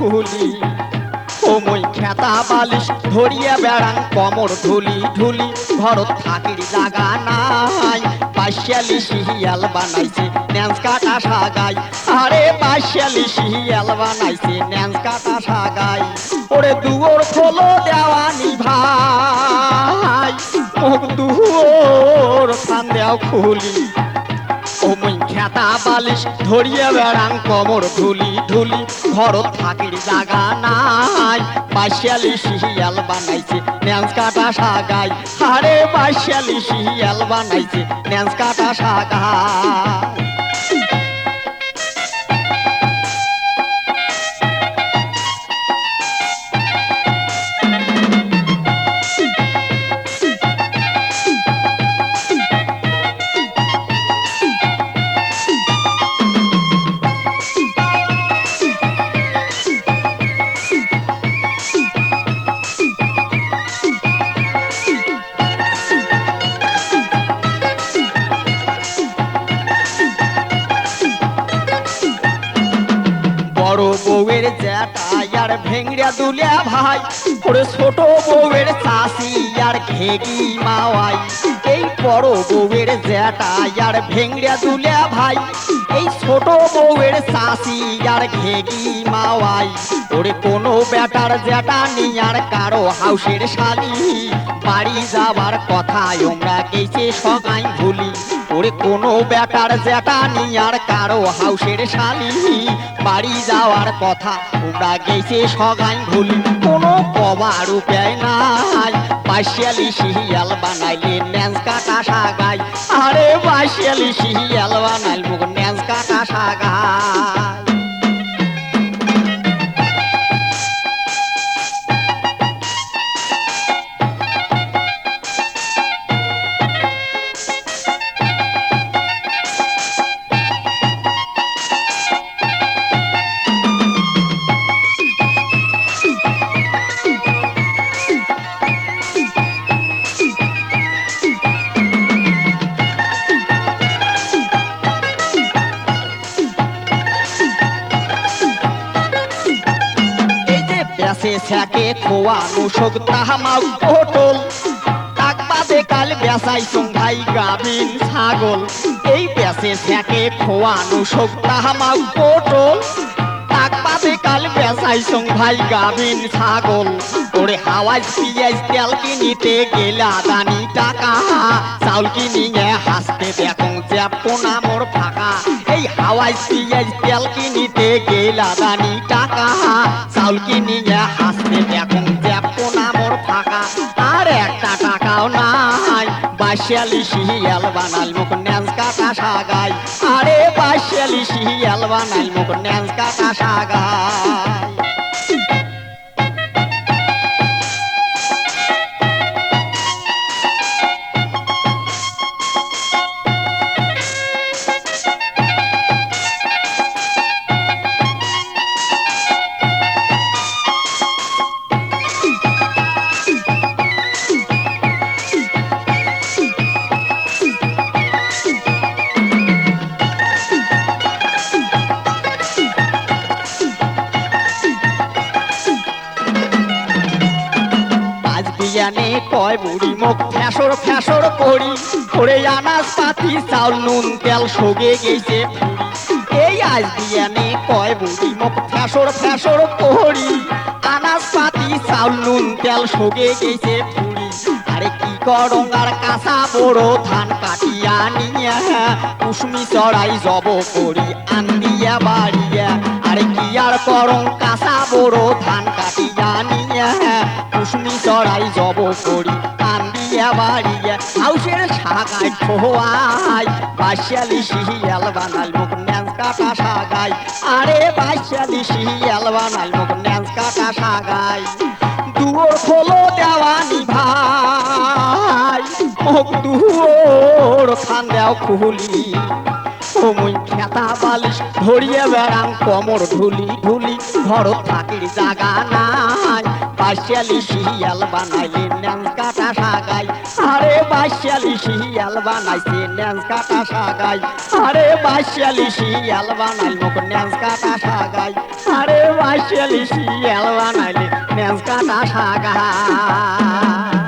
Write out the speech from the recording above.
খুলি ও মই খেতা বালিশ ধরিয়া বেড়াং, কমর ঢুলি ঢুলি ঘরত থাকির জাগা নাই। পাশালি শিয়াল বানাইছে ন্যান্স কাটা সাগাই। আরে পাশালি শিয়াল বানাইছে ন্যান্স কাটা সাগাই। ওরে দুয়োর খোলো দেওয়ানি ভাই। মুখ দুয়োর খান দেও খুলি। মুই খেতা বালিশ ধরিয়ে বেড়াং কমর ধুলি ধুলি। ঘর থাকির জাগা নাই পাশিয়ালি শিহিয়াল বানাইছে ন্যান্স কাটা সাগাই আরে পাশিয়ালি শিহিয়াল বানাইছে ন্যান্স কাটা সাগাই বড় বউয়ের জ্যাটা আর ভেংড়া দুলিয়া ভাই। ওরে ছোট বউয়ের চাষি আর ঘেগি মাওয়াই। এই বড় বউয়ের জ্যাটা আর ভেংড়া দুলিয়া ভাই। এই ছোট বউয়ের চাষি আর ঘেগি মাওয়াই। ওরে কোনো বেটার জ্যাটা নিয়ার কারও হাউসের শালি। বাড়ি যাবার কথা আমরা গেছে সগাই ভুলি। ওরে কোনো বেটার জ্যাটা আর কারও হাউসের শালি। বাড়ি যাওয়ার কথা তোমরা গেছে সগাই ভুলি। কোনো কবার উপায় নাই। পাশিয়ালি শিয়াল বানাইলে ন্যাস কাটা সাগাই আরে পাশিয়ালি শিয়াল বানাইল মুখ ন্যাস কাটা সাগাই এই যে বেসে ছ্যাকে খোয়ানো শোক তাহামাও পটল। তাক বাদে কাল বেসাই ভাই গাবিন ছাগল। এই বেসে ছ্যাকে খোয়ানো শোক তাহামাও পটল। তাক বাদে কাল বেসাই ভাই গাবিন ছাগল। ওরে হাওয়াজ পিঁয়াজ তেল কিনিতে গেলা দানি টাকা। চাউল কিনিয়ে হাসতে দেখুন যে পোনা মোর ফাঁকা। এই হাওয়াজ পিঁয়াজ তেল কিনিতে গেলা দানি ফাঁকা, আর একটা টাকাও নাই। বাসিয়ালি শিয়াল বানাল, মুখ ন্যাস কাটা সাগাই। আরে বাসিয়ালি শিয়াল বানাল, মুখ ন্যাস কাটা সাগাই। বিয়ানে কয় বুড়ি মুখ ফ্যাসর ফ্যাসর করি। করে আনাজ পাতি, চাউল, নুন, তেল সগে গেছে। এই আজ দিয়ে কয় বুড়ি মুখ ফ্যাসর ফ্যাসর করি। আনাজ পাতি, চাউল, নুন, তেল সগে গেছে। কি করং? আর কাঁচা বড় ধান কাটিয়া নিয়া। কুসুমি চড়াই জব করি, আন্দিয়া বাড়িয়া। আরে কি আর করং কাঁচা বড় ধান কাটিয়া নিয়া। কুসুমি চড়াই জব করি, আন্দিয়া বাড়িয়া। হাউসের সাগাই খোয়াই বাসিয়ালি শিয়াল বানাল মুখ ন্যান্স কাটা আরে বাসিয়ালি বানাল মুখ কাটা খোলো দুয়োর খান দেও খুলি মুই খেতা বালিশ ধরিয়ে বেড়াং কমর ঢুলি ঢুলি ঘর থাকির জাগা নাই বাসিয়ালি শিয়াল বানাইলে ন্যাংস কাটা সাগাই। আরে বাসিয়ালি শিয়াল বানাইছে ন্যাংস কাটা সাগাই। আরে বাসিয়ালি শিয়াল বানাই মুখ ন্যাংস কাটা সাগাই। আরে বাসিয়ালি শিয়াল বানাইলে ন্যাংস কাটা সাগাই।